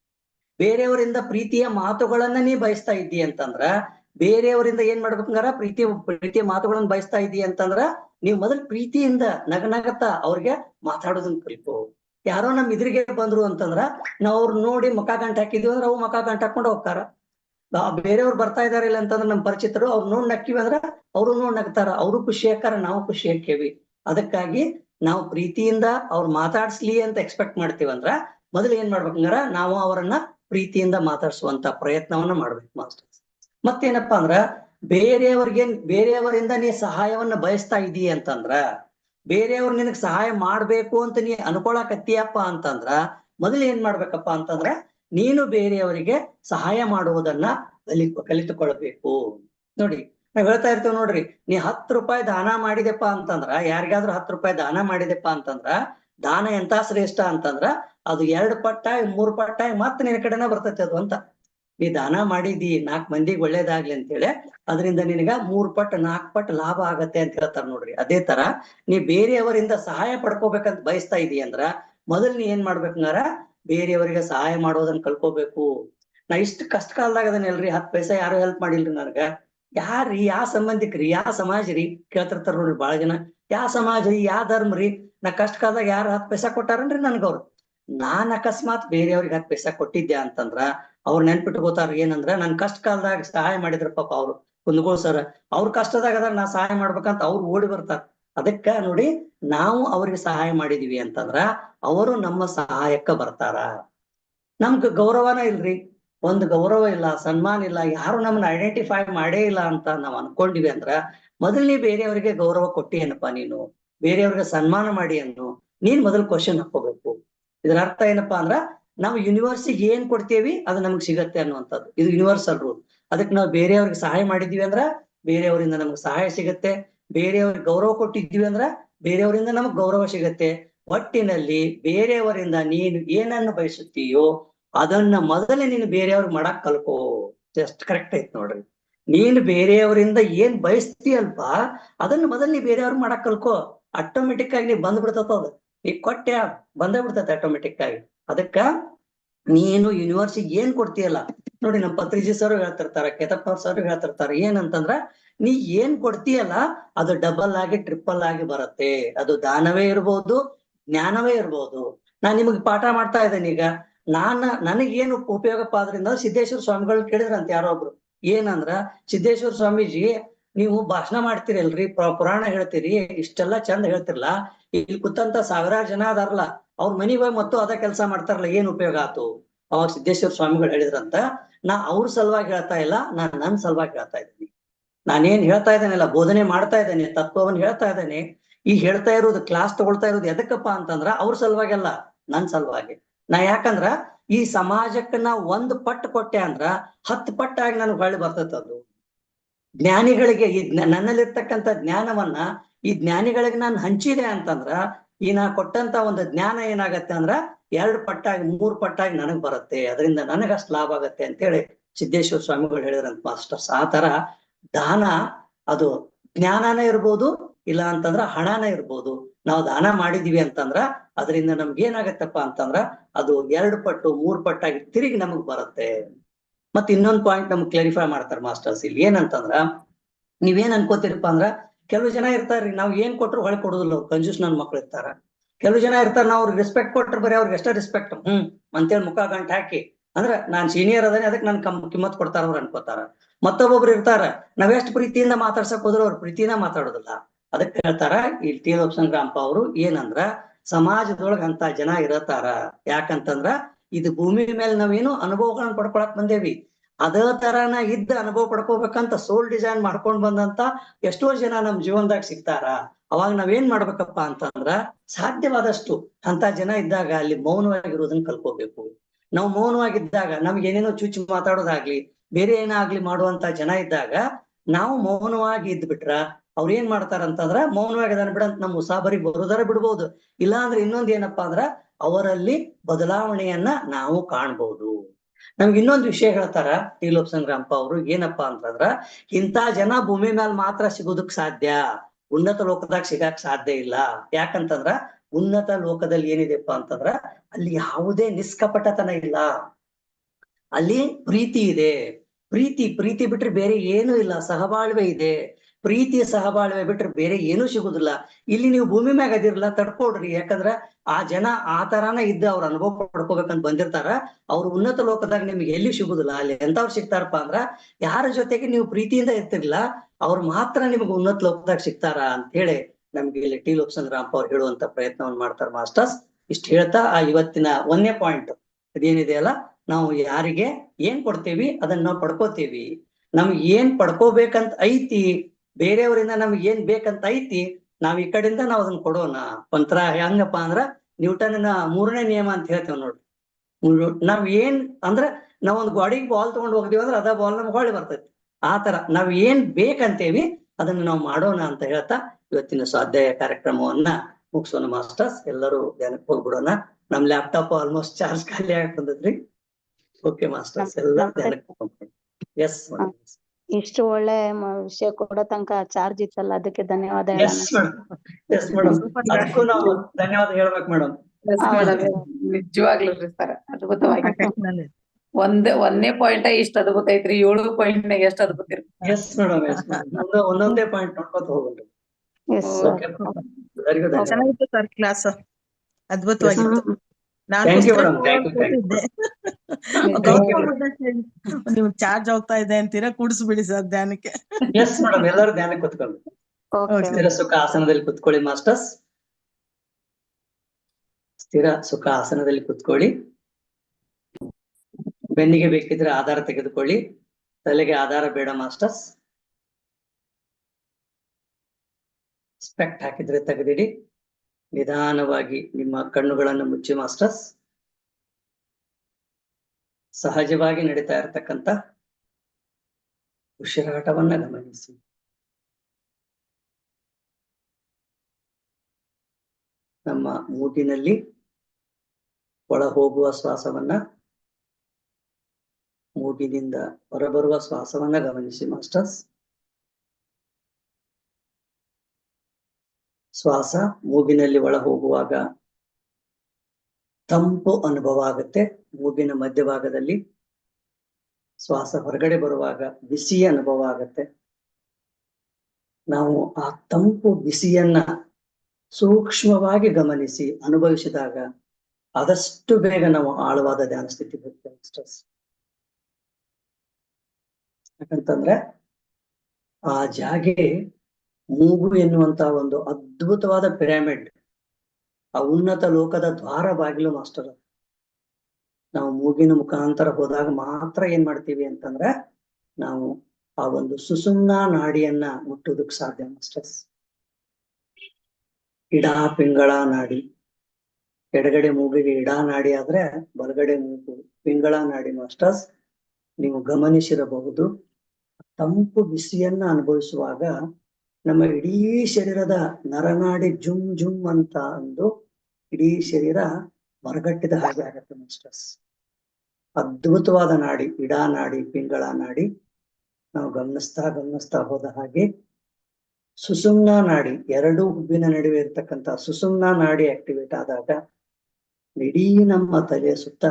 ಬೇರೆಯವರಿಂದ ಪ್ರೀತಿಯ ಮಾತುಗಳನ್ನ ನೀ ಬಯಸ್ತಾ ಇದ್ದೀ ಅಂತಂದ್ರ ಬೇರೆಯವರಿಂದ ಏನ್ ಮಾಡ್ಬೇಕಂಗಾರ ಪ್ರೀತಿ ಪ್ರೀತಿಯ ಮಾತುಗಳನ್ನ ಬಯಸ್ತಾ ಇದೀಯ ಅಂತಂದ್ರ ನೀವು ಮೊದಲ್ ಪ್ರೀತಿಯಿಂದ ನಗನಗತ್ತಾ ಅವ್ರಿಗೆ ಮಾತಾಡೋದನ್ನ ಕಲಿಪು ಯಾರೋ ನಮ್ ಎದುರಿಗೆ ಬಂದ್ರು ಅಂತಂದ್ರ ನಾವ್ ಅವ್ರ ನೋಡಿ ಮಕ ಗಂಟ ಹಾಕಿದ್ವಿ ಅಂದ್ರೆ ಅವು ಮಕ ಗಂಟ ಹಾಕೊಂಡು ಹೋಗ್ತಾರ. ಬೇರೆಯವ್ರು ಬರ್ತಾ ಇದಾರೆ ಇಲ್ಲ ಅಂತಂದ್ರೆ ನಮ್ ಪರಿಚಿತರು ಅವ್ರು ನೋಡ್ ನಕ್ಕಿವಿ ಅಂದ್ರ ಅವ್ರು ನೋಡ್ ನಗ್ತಾರ. ಅವ್ರು ಖುಷಿ ಹಾಕಾರ ನಾವು ಖುಷಿ ಹಾಕೇವಿ ಅದಕ್ಕಾಗಿ ನಾವು ಪ್ರೀತಿಯಿಂದ ಅವ್ರು ಮಾತಾಡ್ಸ್ಲಿ ಅಂತ ಎಕ್ಸ್ಪೆಕ್ಟ್ ಮಾಡ್ತೀವಂದ್ರ ಮೊದಲು ಏನ್ ಮಾಡ್ಬೇಕಂದ್ರ ನಾವು ಅವರನ್ನ ಪ್ರೀತಿಯಿಂದ ಮಾತಾಡ್ಸುವಂತ ಪ್ರಯತ್ನವನ್ನ ಮಾಡ್ಬೇಕು ಮಾಸ್ಟರ್ಸ್. ಮತ್ತೇನಪ್ಪಾ ಅಂದ್ರ ಬೇರೆಯವ್ರಿಗೆ, ಬೇರೆಯವರಿಂದ ನೀ ಸಹಾಯವನ್ನ ಬಯಸ್ತಾ ಇದೀಯ ಅಂತಂದ್ರ, ಬೇರೆಯವ್ರು ನಿನಗ್ ಸಹಾಯ ಮಾಡ್ಬೇಕು ಅಂತ ನೀ ಅನ್ಕೊಳಕತ್ತೀಯಪ್ಪ ಅಂತಂದ್ರ, ಮೊದಲು ಏನ್ ಮಾಡ್ಬೇಕಪ್ಪ ಅಂತಂದ್ರ ನೀನು ಬೇರೆಯವರಿಗೆ ಸಹಾಯ ಮಾಡುವುದನ್ನ ಕಲಿ, ಕಲಿತುಕೊಳ್ಬೇಕು. ನೋಡಿ, ನಾವ್ ಹೇಳ್ತಾ ಇರ್ತೇವೆ ನೋಡ್ರಿ, ನೀ ಹತ್ತು ರೂಪಾಯಿ ದಾನ ಮಾಡಿದೆಪ್ಪ ಅಂತಂದ್ರ, ಯಾರಿಗಾದ್ರೂ ಹತ್ತು ರೂಪಾಯಿ ದಾನ ಮಾಡಿದೆಪ್ಪ ಅಂತಂದ್ರ, ದಾನ ಎಂತ ಶ್ರೇಷ್ಠ ಅಂತಂದ್ರ, ಅದು ಎರಡು ಪಟ್ಟ ಮೂರ್ ಪಟ್ಟ ಮತ್ ನಿನ್ ಕಡೆನ ಬರ್ತೈತಿ ಅದು ಅಂತ. ನೀ ದಾನ ಮಾಡಿದಿ, ನಾಲ್ಕ್ ಮಂದಿಗೆ ಒಳ್ಳೇದಾಗ್ಲಿ ಅಂತೇಳಿ, ಅದರಿಂದ ನಿನಗ ಮೂರ್ ಪಟ್, ನಾಲ್ಕ್ ಪಟ್ ಲಾಭ ಆಗತ್ತೆ ಅಂತ ಹೇಳ್ತಾರ ನೋಡ್ರಿ. ಅದೇ ತರ ನೀ ಬೇರೆಯವರಿಂದ ಸಹಾಯ ಪಡ್ಕೋಬೇಕಂತ ಬಯಸ್ತಾ ಇದೀಯ ಅಂದ್ರ, ಮೊದಲ್ ನೀ ಏನ್ ಮಾಡ್ಬೇಕಂಗಾರ ಬೇರೆಯವರಿಗೆ ಸಹಾಯ ಮಾಡೋದನ್ನ ಕಲ್ಕೋಬೇಕು. ನಾ ಇಷ್ಟ ಕಷ್ಟ ಕಾಲದಾಗ ಅದನ್ನೆಲ್ರಿ ಹತ್ ಪೈಸಾ ಯಾರು ಹೆಲ್ಪ್ ಮಾಡಿಲ್ರಿ ನನಗ. ಯಾರ್ರಿ, ಯಾ ಸಂಬಂಧಿಕ್ರಿ, ಯಾ ಸಮಾಜ ರೀ ಕೇಳ್ತಿರ್ತಾರ ನೋಡ್ರಿ ಬಾಳ ಜನ. ಯಾ ಸಮಾಜ ರೀ, ಯಾ ಧರ್ಮ ರೀ? ನಾ ಕಷ್ಟ ಕಾಲದಾಗ ಯಾರು ಹತ್ ಪೈಸಾ ಕೊಟ್ಟಾರನ್ರಿ ನನ್ಗವ್ರು? ನಾನ್ ಅಕಸ್ಮಾತ್ ಬೇರೆಯವ್ರಿಗೆ ಹತ್ ಪೈಸಾ ಕೊಟ್ಟಿದ್ದೆ ಅಂತಂದ್ರ ಅವ್ರ ನೆನ್ಪಿಟ್ಕೋತಾರ ಏನಂದ್ರ, ನನ್ ಕಷ್ಟ ಕಾಲದಾಗ ಸಹಾಯ ಮಾಡಿದ್ರ ಪಾಪ ಅವ್ರು. ಕುಂದಗೋಳ್ ಸರ್, ಅವ್ರ ಕಷ್ಟದಾಗ ಅದ್ರ ನಾ ಸಹಾಯ ಮಾಡ್ಬೇಕಂತ ಅವ್ರು ಓಡಿ ಬರ್ತಾರ. ಅದಕ್ಕ ನೋಡಿ, ನಾವು ಅವ್ರಿಗೆ ಸಹಾಯ ಮಾಡಿದೀವಿ ಅಂತಂದ್ರ, ಅವರು ನಮ್ಮ ಸಹಾಯಕ್ಕ ಬರ್ತಾರ. ನಮ್ಗ ಗೌರವನ ಇಲ್ರಿ. ಒಂದ್ ಗೌರವ ಇಲ್ಲ, ಸನ್ಮಾನ ಇಲ್ಲ, ಯಾರು ನಮ್ಮನ್ನ ಐಡೆಂಟಿಫೈ ಮಾಡೇ ಇಲ್ಲ ಅಂತ ನಾವ್ ಅನ್ಕೊಂಡಿವಿ ಅಂದ್ರ, ಮೊದಲನೇ ಬೇರೆಯವರಿಗೆ ಗೌರವ ಕೊಟ್ಟಿ ಏನಪ್ಪ ನೀನು? ಬೇರೆಯವ್ರಿಗೆ ಸನ್ಮಾನ ಮಾಡಿ ಅನ್ನು. ನೀನ್ ಮೊದಲ್ ಕ್ವಶನ್ ಹಾಕೋಬೇಕು ಇದರ ಅರ್ಥ ಏನಪ್ಪಾ ಅಂದ್ರ ನಾವು ಯೂನಿವರ್ಸಿಗೆ ಏನ್ ಕೊಡ್ತೇವಿ ಅದು ನಮ್ಗೆ ಸಿಗತ್ತೆ ಅನ್ನುವಂಥದ್ದು. ಇದು ಯೂನಿವರ್ಸಲ್ ರೂಲ್ ಅದಕ್ಕೆ ನಾವು ಬೇರೆಯವ್ರಿಗೆ ಸಹಾಯ ಮಾಡಿದ್ವಿ ಅಂದ್ರ ಬೇರೆಯವರಿಂದ ನಮ್ಗೆ ಸಹಾಯ ಸಿಗತ್ತೆ. ಬೇರೆಯವ್ರಿಗೆ ಗೌರವ ಕೊಟ್ಟಿದ್ದೀವಿ ಅಂದ್ರ ಬೇರೆಯವರಿಂದ ನಮಗ್ ಗೌರವ ಸಿಗತ್ತೆ. ಒಟ್ಟಿನಲ್ಲಿ ಬೇರೆಯವರಿಂದ ನೀನು ಏನನ್ನು ಬಯಸುತ್ತೀಯೋ ಅದನ್ನ ಮೊದಲೇ ನೀನು ಬೇರೆಯವ್ರಿಗೆ ಮಾಡಕ್ ಕಲ್ಕೋ. ಜಸ್ಟ್ ಕರೆಕ್ಟ್ ಐತ್ ನೋಡ್ರಿ. ನೀನು ಬೇರೆಯವರಿಂದ ಏನ್ ಬಯಸ್ತೀಯಲ್ಪ ಅದನ್ನ ಮೊದಲು ನೀ ಬೇರೆಯವ್ರಿಗೆ ಮಾಡಕ್ ಕಲ್ಕೋ. ಆಟೋಮೆಟಿಕ್ ಆಗಿ ನೀ ಬಂದ್ ಬಿಡ್ತದ ಅದು. ನೀ ಕೊಟ್ಟೆ, ಬಂದೇ ಬಿಡ್ತೈತೆ ಆಟೋಮೆಟಿಕ್ ಆಗಿ. ಅದಕ್ಕ ನೀನು ಯೂನಿವರ್ಸಿಗೆ ಏನ್ ಕೊಡ್ತೀಯಲ್ಲ? ನೋಡಿ ನಮ್ಮ ಪತ್ರಿಜಿ ಸರ್ ಹೇಳ್ತಿರ್ತಾರ, ಕೇತಪ್ಪ ಸರ್ ಹೇಳ್ತಿರ್ತಾರ, ಏನಂತಂದ್ರ ನೀ ಏನ್ ಕೊಡ್ತೀಯಲ್ಲ ಅದು ಡಬಲ್ ಆಗಿ ಟ್ರಿಪಲ್ ಆಗಿ ಬರುತ್ತೆ. ಅದು ದಾನವೇ ಇರ್ಬೋದು, ಜ್ಞಾನವೇ ಇರ್ಬೋದು. ನಾ ನಿಮಗೆ ಪಾಠ ಮಾಡ್ತಾ ಇದ್ದೇನೆ ಈಗ. ನಾನ, ನನಗೇನು ಉಪಯೋಗಪ್ಪ ಆದ್ರಿಂದ ಸಿದ್ದೇಶ್ವರ ಸ್ವಾಮಿಗಳು ಕೇಳಿದ್ರಂತ ಯಾರೋ ಒಬ್ರು. ಏನಂದ್ರ ಸಿದ್ದೇಶ್ವರ ಸ್ವಾಮೀಜಿ, ನೀವು ಭಾಷಣ ಮಾಡ್ತೀರಲ್ರಿ ಪುರಾ- ಪುರಾಣ ಹೇಳ್ತೀರಿ, ಇಷ್ಟೆಲ್ಲಾ ಚಂದ ಹೇಳ್ತಿರ್ಲಾ? ಇಲ್ಲಿ ಕೂತಂತ ಸಾವಿರಾರು ಜನ ಅದಾರಲ್ಲ, ಅವ್ರ ಮನಿ ಹೋಗಿ ಮತ್ತು ಅದ ಕೆಲಸ ಮಾಡ್ತಾರಲ್ಲ, ಏನ್ ಉಪಯೋಗ ಆತು? ಅವಾಗ ಸಿದ್ದೇಶ್ವರ ಸ್ವಾಮಿಗಳು ಹೇಳಿದ್ರಂತ, ನಾ ಅವ್ರ ಸಲುವಾಗಿ ಹೇಳ್ತಾ ಇಲ್ಲ ನಾನ್ ನನ್ ಸಲುವಾಗಿ ಹೇಳ್ತಾ ಇದ್ದೀನಿ. ನಾನೇನ್ ಹೇಳ್ತಾ ಇದ್ದೇನೆಲ್ಲ ಬೋಧನೆ ಮಾಡ್ತಾ ಇದ್ದೇನೆ, ತತ್ವವನ್ನು ಹೇಳ್ತಾ ಇದ್ದೇನೆ, ಈ ಹೇಳ್ತಾ ಇರೋದು ಕ್ಲಾಸ್ ತಗೊಳ್ತಾ ಇರೋದು ಎದಕ್ಕಪ್ಪ ಅಂತಂದ್ರ ಅವ್ರ ಸಲುವಾಗಿ ಅಲ್ಲ, ನನ್ ಸಲುವಾಗಿ. ನಾ ಯಾಕಂದ್ರ, ಈ ಸಮಾಜಕ್ಕ ನಾ ಒಂದ್ ಪಟ್ಟು ಕೊಟ್ಟೆ ಅಂದ್ರ, ಹತ್ತು ಪಟ್ಟಾಗಿ ನನಗೆ ಹೊಳ್ಳಿ ಅದು. ಜ್ಞಾನಿಗಳಿಗೆ ಈ ನನ್ನಲ್ಲಿರ್ತಕ್ಕಂಥ ಜ್ಞಾನವನ್ನ ಈ ಜ್ಞಾನಿಗಳಿಗೆ ನಾನು ಹಂಚಿದೆ ಅಂತಂದ್ರ, ಈ ನಾ ಕೊಟ್ಟಂತ ಒಂದು ಜ್ಞಾನ ಏನಾಗತ್ತೆ ಅಂದ್ರ, ಎರಡು ಪಟ್ಟಾಗಿ, ಮೂರ್ ಪಟ್ಟಾಗಿ ನನಗ್ ಬರುತ್ತೆ, ಅದರಿಂದ ನನಗಷ್ಟು ಲಾಭ ಆಗತ್ತೆ ಅಂತೇಳಿ ಸಿದ್ದೇಶ್ವರ ಸ್ವಾಮಿಗಳು ಹೇಳಿದ್ರಂತ ಮಾಸ್ಟರ್ಸ್. ಆ ತರ ದಾನ, ಅದು ಜ್ಞಾನಾನ ಇರ್ಬೋದು, ಇಲ್ಲ ಅಂತಂದ್ರ ಹಣಾನ ಇರ್ಬೋದು. ನಾವು ದಾನ ಮಾಡಿದೀವಿ ಅಂತಂದ್ರ, ಅದರಿಂದ ನಮ್ಗೆ ಏನಾಗತ್ತಪ್ಪ ಅಂತಂದ್ರ, ಅದು ಎರಡು ಪಟ್ಟು, ಮೂರ್ ಪಟ್ಟಾಗಿ ತಿರುಗಿ ನಮಗ್ ಬರುತ್ತೆ. ಮತ್ ಇನ್ನೊಂದ್ ಪಾಯಿಂಟ್ ನಮ್ಗೆ ಕ್ಲಾರಿಫೈ ಮಾಡ್ತಾರೆ ಮಾಸ್ಟರ್ಸ್. ಇಲ್ಲಿ ಏನಂತಂದ್ರ, ನೀವೇನ್ ಅನ್ಕೋತೀರಪ್ಪ ಅಂದ್ರ ಕೆಲವು ಜನ ಇರ್ತಾರ್ರಿ, ನಾವು ಏನ್ ಕೊಟ್ರು ಹೊಳೆ ಕೊಡುದಿಲ್ಲ ಅವ್ರು ಕಂಜೂಸ್ ನನ್ ಮಕ್ಳು ಇರ್ತಾರ. ಕೆಲವು ಜನ ಇರ್ತಾರ, ನಾವ್ ಅವ್ರಿಗೆ ರೆಸ್ಪೆಕ್ಟ್ ಕೊಟ್ರೆ ಬರೀ ಅವ್ರಿಗೆ ಎಷ್ಟೇ ರೆಸ್ಪೆಕ್ಟ್ ಹ್ಮ್, ಅಂತೇಳಿ ಮುಖ ಗಂಟ ಹಾಕಿ. ಅಂದ್ರ ನಾನ್ ಸೀನಿಯರ್ ಅದನ್ನೇ ಅದಕ್ಕೆ ನನ್ ಕಮ್, ಕಿಮ್ಮತ್ ಕೊಡ್ತಾರ ಅವ್ರು ಅನ್ಕೋತಾರ. ಮತ್ತೊಬ್ಬೊಬ್ರು ಇರ್ತಾರ, ನಾವ್ ಎಷ್ಟು ಪ್ರೀತಿಯಿಂದ ಮಾತಾಡ್ಸಕ್ ಹೋದ್ರು ಅವ್ರ ಪ್ರೀತಿನ ಮಾತಾಡೋದಿಲ್ಲ. ಅದಕ್ಕೆ ಹೇಳ್ತಾರ, ಈ ಟಿ ಸಂಗ್ರಾಮಪ್ಪ ಅವರು ಏನಂದ್ರ, ಸಮಾಜದೊಳಗ ಅಂತ ಜನ ಇರತಾರ. ಯಾಕಂತಂದ್ರ, ಇದು ಭೂಮಿ ಮೇಲೆ ನಾವೇನು ಅನುಭವಗಳನ್ನ ಪಡ್ಕೊಳಕ್ ಬಂದೇವಿ. ಅದೇ ತರನ ಇದ್ದ ಅನುಭವ ಪಡ್ಕೋಬೇಕಂತ ಸೋಲ್ ಡಿಸೈನ್ ಮಾಡ್ಕೊಂಡ್ ಬಂದಂತ ಎಷ್ಟೋ ಜನ ನಮ್ ಜೀವನದಾಗ ಸಿಗ್ತಾರ. ಅವಾಗ ನಾವೇನ್ ಮಾಡ್ಬೇಕಪ್ಪ ಅಂತಂದ್ರ ಸಾಧ್ಯವಾದಷ್ಟು ಅಂತ ಜನ ಇದ್ದಾಗ ಅಲ್ಲಿ ಮೌನವಾಗಿರೋದನ್ನ ಕಲ್ಕೋಬೇಕು. ನಾವು ಮೌನವಾಗಿದ್ದಾಗ ನಮ್ಗೆ ಏನೇನೋ ಚುಚ್ಚಿ ಮಾತಾಡೋದಾಗ್ಲಿ, ಬೇರೆ ಏನಾಗ್ಲಿ ಮಾಡುವಂತ ಜನ ಇದ್ದಾಗ ನಾವು ಮೌನವಾಗಿ ಇದ್ ಬಿಟ್ರ ಅವ್ರ ಏನ್ ಮಾಡ್ತಾರ ಅಂತಂದ್ರ ಮೌನವಾಗಿ ಅದನ್ನ ಬಿಡಂತ ನಮ್ಮ ಉಸಾಬರಿ ಬರೋದರ ಬಿಡ್ಬೋದು. ಇಲ್ಲಾಂದ್ರೆ ಇನ್ನೊಂದ್ ಏನಪ್ಪಾ ಅಂದ್ರ ಅವರಲ್ಲಿ ಬದಲಾವಣೆಯನ್ನ ನಾವು ಕಾಣ್ಬಹುದು ನಮ್ಗೆ ಇನ್ನೊಂದು ವಿಷಯ ಹೇಳ್ತಾರ ಟಿಲೋಪ್ ಸಂಗ್ರಾಮಪ್ಪ ಅವರು, ಏನಪ್ಪಾ ಅಂತಂದ್ರ ಇಂತ ಜನ ಭೂಮಿ ಮ್ಯಾಲ ಮಾತ್ರ ಸಿಗೋದಕ್ ಸಾಧ್ಯ, ಉನ್ನತ ಲೋಕದಾಗ ಸಿಗಾಕ್ ಸಾಧ್ಯ ಇಲ್ಲ. ಯಾಕಂತಂದ್ರ, ಉನ್ನತ ಲೋಕದಲ್ಲಿ ಏನಿದೆಪ್ಪ ಅಂತಂದ್ರ, ಅಲ್ಲಿ ಯಾವುದೇ ನಿಷ್ಕಪಟತನ ಇಲ್ಲ. ಅಲ್ಲಿ ಪ್ರೀತಿ ಇದೆ. ಪ್ರೀತಿ ಪ್ರೀತಿ ಬಿಟ್ರೆ ಬೇರೆ ಏನೂ ಇಲ್ಲ. ಸಹಬಾಳ್ವೆ ಇದೆ. ಪ್ರೀತಿ ಸಹಬಾಳ್ವೆ ಬಿಟ್ರೆ ಬೇರೆ ಏನೂ ಸಿಗುದಿಲ್ಲ. ಇಲ್ಲಿ ನೀವು ಭೂಮಿ ಮ್ಯಾಗ ಅದಿರಲ್ಲ ತಡ್ಕೊಡ್ರಿ ಯಾಕಂದ್ರ ಆ ಜನ ಆ ತರಾನ ಇದ್ದ ಅವ್ರ ಅನುಭವ ಪಡ್ಕೋಬೇಕಂತ ಬಂದಿರ್ತಾರ. ಅವ್ರ ಉನ್ನತ ಲೋಕದಾಗ ನಿಮ್ಗೆ ಎಲ್ಲಿ ಸಿಗುದಿಲ್ಲ? ಅಲ್ಲಿ ಎಂತವ್ರು ಸಿಗ್ತಾರಪ್ಪ ಅಂದ್ರ, ಯಾರ ಜೊತೆಗೆ ನೀವು ಪ್ರೀತಿಯಿಂದ ಇರ್ತಿರ್ಲಿಲ್ಲ ಅವ್ರು ಮಾತ್ರ ನಿಮ್ಗೆ ಉನ್ನತ ಲೋಕದಾಗ ಸಿಗ್ತಾರ ಅಂತ ಹೇಳಿ ನಮ್ಗೆ ಇಲ್ಲಿ ಟಿ ಲೋಕ್ ಸಂಗ್ರಾಮಪ್ಪ ಅವ್ರು ಹೇಳುವಂತ ಪ್ರಯತ್ನವನ್ನು ಮಾಡ್ತಾರೆ ಮಾಸ್ಟರ್ಸ್. ಇಷ್ಟ ಹೇಳ್ತಾ ಆ ಇವತ್ತಿನ ಒಂದನೇ ಪಾಯಿಂಟ್. ಅದೇನಿದೆಯಲ್ಲ ನಾವು ಯಾರಿಗೆ ಏನ್ ಕೊಡ್ತೇವಿ, ಅದನ್ನ ನಾವು ಪಡ್ಕೋತೀವಿ. ನಮ್ಗೆ ಏನ್ ಪಡ್ಕೋಬೇಕಂತ ಐತಿ ಬೇರೆಯವರಿಂದ ನಮ್ಗೆ ಏನ್ ಬೇಕಂತ ಐತಿ ನಾವ್ ಈ ಕಡೆಯಿಂದ ನಾವ್ ಅದನ್ನ ಕೊಡೋಣ. ಒಂಥರ ಹೆಂಗಪ್ಪ ಅಂದ್ರ ನ ಮೂರನೇ ನಿಯಮ ಅಂತ ಹೇಳ್ತೇವ್ ನೋಡ್ರಿ. ನಾವ್ ಏನ್ ಅಂದ್ರ ನಾವ್ ಒಂದ್ ಗಾಡಿಗೆ ಬಾಲ್ ತಗೊಂಡ್ ಹೋಗ್ತೀವಿ ಅಂದ್ರೆ ಅದ ಬಾಲ್ ನಮ್ಗೆ ಹೊಳ್ಳಿ ಬರ್ತೈತಿ. ಆ ತರ ನಾವ್ ಏನ್ ಬೇಕಂತೇವಿ ಅದನ್ನ ನಾವು ಮಾಡೋಣ ಅಂತ ಹೇಳ್ತಾ ಇವತ್ತಿನ ಸ್ವಾಧ್ಯಾಯ ಕಾರ್ಯಕ್ರಮವನ್ನ ಮುಗಿಸೋಣ ಮಾಸ್ಟರ್ಸ್. ಎಲ್ಲರೂ ಧ್ಯಾನಕ್ಕೆ ಹೋಗ್ಬಿಡೋಣ. ನಮ್ ಲ್ಯಾಪ್ಟಾಪ್ ಆಲ್ಮೋಸ್ಟ್ ಚಾರ್ಜ್ ಖಾಲಿ ಆಗಿ ಬಂದದ್ರಿ ಓಕೆ ಮಾಸ್ಟರ್ಸ್ ಎಲ್ಲ ಧ್ಯಾನಕ್ಕೆ ಹೋಗ್ಬಿಡೋಣ ಎಸ್ ಇಷ್ಟು ಒಳ್ಳೆ ವಿಷಯ ಕೊಡೋ ತನಕ ಚಾರ್ಜ್ ಇತ್ತಲ್ಲ ಅದಕ್ಕೆ ಧನ್ಯವಾದ ಧನ್ಯವಾದ ಹೇಳ್ಬೇಕು ಮೇಡಮ್. ನಿಜವಾಗ್ಲೂ ಸರ್ ಅದ್ಭುತವಾಗಿ. ಒಂದೇ ಒಂದೇ ಪಾಯಿಂಟ್ ಇಷ್ಟ ಅದ್ಭುತ ಐತ್ರಿ ಏಳು ಪಾಯಿಂಟ್ ನಾಗ ಎಷ್ಟ್ ಅದ್ಭುತ ಒಂದೊಂದೇ ಪಾಯಿಂಟ್ ನೋಡ್ಕೊತ ಓಕೆ ಚೆನ್ನಾಗಿತ್ತು ಸರ್ ಕ್ಲಾಸ್ ಅದ್ಭುತವಾಗಿತ್ತು. ನಾನು ನೀವು ಚಾರ್ಜ್ ಹೋಗ್ತಾ ಇದೆ ಅಂತೀರಾ? ಕೂಡಿಸ್ಬಿಡಿ ಸರ್ ಧ್ಯಾನಕ್ಕೆ. ಎಸ್ ಮೇಡಮ್ ಎಲ್ಲರೂ ಧ್ಯಾನಕ್ಕೆ ಕುತ್ಕೊಂಡು ಓಕೆ ಸ್ಥಿರ ಸುಖ ಆಸನದಲ್ಲಿ ಕುತ್ಕೊಳ್ಳಿ ಮಾಸ್ಟರ್ಸ್ ಸ್ಥಿರ ಸುಖ ಆಸನದಲ್ಲಿ ಕುತ್ಕೊಳ್ಳಿ. ಬೆನ್ನಿಗೆ ಬೇಕಿದ್ರೆ ಆಧಾರ ತೆಗೆದುಕೊಳ್ಳಿ. ತಲೆಗೆ ಆಧಾರ ಬೇಡ ಮಾಸ್ಟರ್ಸ್ ಸ್ಪೆಕ್ಟ್ ಹಾಕಿದ್ರೆ ತೆಗೆದಿಡಿ. ನಿಧಾನವಾಗಿ ನಿಮ್ಮ ಕಣ್ಣುಗಳನ್ನು ಮುಚ್ಚಿ ಮಾಸ್ಟರ್ಸ್ ಸಹಜವಾಗಿ ನಡೀತಾ ಇರತಕ್ಕಂತ ಉಸಿರಾಟವನ್ನ ಗಮನಿಸಿ. ನಮ್ಮ ಮೂಗಿನಲ್ಲಿ ಒಳ ಹೋಗುವ ಶ್ವಾಸವನ್ನ, ಮೂಗಿನಿಂದ ಹೊರಬರುವ ಶ್ವಾಸವನ್ನ ಗಮನಿಸಿ, ಮಾಸ್ಟರ್ಸ್. ಶ್ವಾಸ ಮೂಗಿನಲ್ಲಿ ಒಳ ಹೋಗುವಾಗ ತಂಪು ಅನುಭವ ಆಗುತ್ತೆ. ಮೂಗಿನ ಮಧ್ಯಭಾಗದಲ್ಲಿ ಶ್ವಾಸ ಹೊರಗಡೆ ಬರುವಾಗ ಬಿಸಿ ಅನುಭವ ಆಗುತ್ತೆ. ನಾವು ಆ ತಂಪು ಬಿಸಿಯನ್ನ ಸೂಕ್ಷ್ಮವಾಗಿ ಗಮನಿಸಿ ಅನುಭವಿಸಿದಾಗ ಆದಷ್ಟು ಬೇಗ ನಾವು ಆಳವಾದ ಧ್ಯಾನ ಸ್ಥಿತಿ ಬರುತ್ತೆ. ಯಾಕಂತಂದ್ರೆ ಆ ಜಾಗೆ ಮೂಗು ಎನ್ನುವಂತಹ ಒಂದು ಅದ್ಭುತವಾದ ಪಿರಾಮಿಡ್. ಆ ಉನ್ನತ ಲೋಕದ ದ್ವಾರ ಬಾಗಿಲು ಮಾಸ್ಟರ್. ನಾವು ಮೂಗಿನ ಮುಖಾಂತರ ಹೋದಾಗ ಮಾತ್ರ ಏನ್ ಮಾಡ್ತೀವಿ ಅಂತಂದ್ರೆ ನಾವು ಆ ಒಂದು ಸುಸುಮ್ನ ನಾಡಿಯನ್ನ ಮುಟ್ಟುವುದಕ್ಕೆ ಸಾಧ್ಯ ಮಾಸ್ಟರ್ಸ್. ಇಡಾ ಪಿಂಗಳ ನಾಡಿ. ಎಡಗಡೆ ಮೂಗಿಗೆ ಇಡಾ ನಾಡಿ ಆದ್ರೆ ಬಲಗಡೆ ಮೂಗು ಪಿಂಗಳ ನಾಡಿ ಮಾಸ್ಟರ್ಸ್. ನೀವು ಗಮನಿಸಿರಬಹುದು. ತಂಪು ಬಿಸಿಯನ್ನ ಅನುಭವಿಸುವಾಗ ನಮ್ಮ ಇಡೀ ಶರೀರದ ನರನಾಡಿ ಜುಮ್ ಜುಮ್ ಅಂತ ಅಂದು ಇಡೀ ಶರೀರ ಮರಗಟ್ಟಿದ ಹಾಗೆ ಆಗತ್ತೆ ಮಾಸ್ಟರ್ಸ್ ಅದ್ಭುತವಾದ ನಾಡಿ, ಇಡಾ ನಾಡಿ, ಪಿಂಗಳ ನಾಡಿ. ನಾವು ಗಮನಿಸ್ತಾ ಗಮನಿಸ್ತಾ ಹೋದ ಹಾಗೆ ಸುಸುಮ್ನ ನಾಡಿ, ಎರಡು ಹುಬ್ಬಿನ ನಡುವೆ ಇರ್ತಕ್ಕಂಥ ಸುಸುಮ್ನ ನಾಡಿ ಆಕ್ಟಿವೇಟ್ ಆದಾಗ ಇಡೀ ನಮ್ಮ ತಲೆಯ ಸುತ್ತ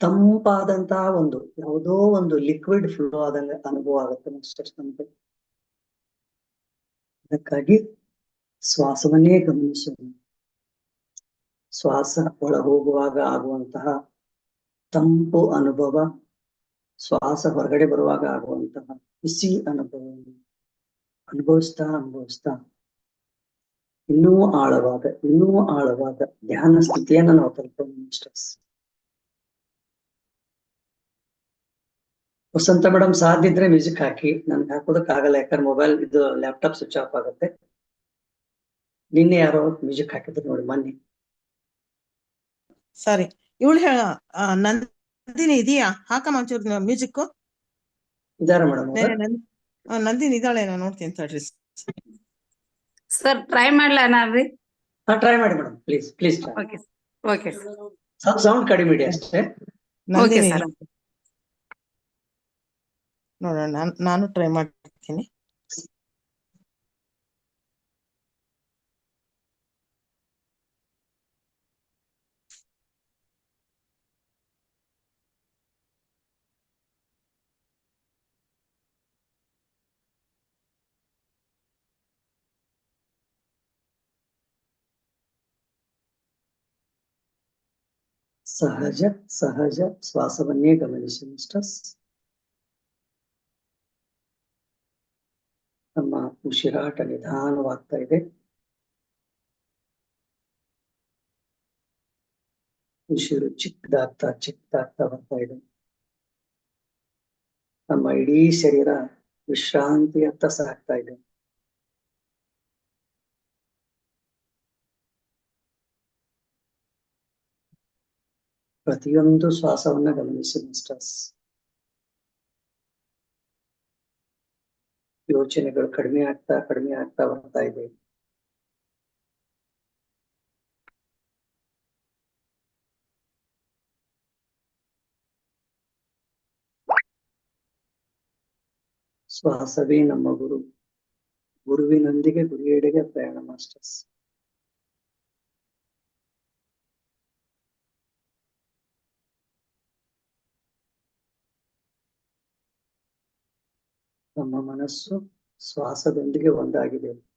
ತಂಪಾದಂತಹ ಒಂದು ಯಾವುದೋ ಒಂದು ಲಿಕ್ವಿಡ್ ಫ್ಲೋ ಆದಂಗೆ ಅನುಭವ ಆಗುತ್ತೆ ಮಾಸ್ಟರ್ಸ್ ನಮ್ಗೆ. ಅದಕ್ಕಾಗಿ ಶ್ವಾಸವನ್ನೇ ಗಮನಿಸೋಣ ಶ್ವಾಸ ಒಳ ಹೋಗುವಾಗ ಆಗುವಂತಹ ತಂಪು ಅನುಭವ, ಶ್ವಾಸ ಹೊರಗಡೆ ಬರುವಾಗ ಆಗುವಂತಹ ಬಿಸಿ ಅನುಭವವನ್ನು ಅನುಭವಿಸ್ತಾ ಅನುಭವಿಸ್ತಾ ಇನ್ನೂ ಆಳವಾದ ಇನ್ನೂ ಆಳವಾದ ಧ್ಯಾನ ಸ್ಥಿತಿಯನ್ನು ನಾವು ತಲುಪೋಣ ವಸಂತ ಮೇಡಮ್ ಸಾಧ್ಯ ಇದ್ರೆ ಮ್ಯೂಸಿಕ್ ಹಾಕಿ ನನ್ಗೆ ಹಾಕೋದಕ್ ಆಗಲ್ಲ ಯಾಕಂದ್ರೆ ಮೊಬೈಲ್ ಇದು ಲ್ಯಾಪ್ಟಾಪ್ ಸ್ವಿಚ್ ಆಫ್ ಆಗುತ್ತೆ. ನಿನ್ನೆ ಯಾರೋ ಮ್ಯೂಸಿಕ್ ಹಾಕಿದ್ರು ನೋಡಿ ಮೊನ್ನೆ. ಸಾರಿ ಇವಳು ಹೇಳ ಆ, ನಂದಿನಿ ಇದೆಯಾ? ಹಾಕಮ್ಮ ಒಂಚೂರು ಮ್ಯೂಸಿಕ್ ಇದಾರ ಮೇಡಮ್ ನಂದಿನಿ ಇದ್ದಾಳೆ ನಾನು ನೋಡ್ತೀನಿ ತಡ್ರಿ. ಸರ್ ಟ್ರೈ ಮಾಡ್ಲಾ ನಾನ್ರಿ ಹಾ ಟ್ರೈ ಮಾಡಿ madam please please okay okay sound ಕಡಿಮೆ ಇಡಿ ಅಷ್ಟೇ. ಓಕೆ ಸರ್ ನೋಡೋಣ ನಾನ್- ನಾನು ಟ್ರೈ ಮಾಡ್ತೀನಿ. ಸಹಜ ಸಹಜ ಶ್ವಾಸವನ್ನೇ ಗಮನಿಸಿ ಮಿಸ್ಟರ್ಸ್. ನಮ್ಮ ಉಸಿರಾಟ ನಿಧಾನವಾಗ್ತಾ ಇದೆ. ಉಸಿರು ಚಿಕ್ಕದಾಗ್ತಾ ಚಿಕ್ಕದಾಗ್ತಾ ಬರ್ತಾ ಇದೆ. ನಮ್ಮ ಇಡೀ ಶರೀರ ವಿಶ್ರಾಂತಿಯತ್ತ ಸಾಗ್ತಾ ಇದೆ. ಪ್ರತಿಯೊಂದು ಶ್ವಾಸವನ್ನ ಗಮನಿಸಿ, ಮಾಸ್ಟರ್ಸ್. ಯೋಚನೆಗಳು ಕಡಿಮೆ ಆಗ್ತಾ ಕಡಿಮೆ ಆಗ್ತಾ ಬರ್ತಾ ಇದೆ. ಶ್ವಾಸವೇ ನಮ್ಮ ಗುರು. ಗುರುವಿನೊಂದಿಗೆ ಗುರಿಯೆಡೆಗೆ ಪ್ರಯಾಣ ಮಾಸ್ಟರ್ಸ್. ನಮ್ಮ ಮನಸ್ಸು ಶ್ವಾಸದೊಂದಿಗೆ ಒಂದಾಗಿದೆ.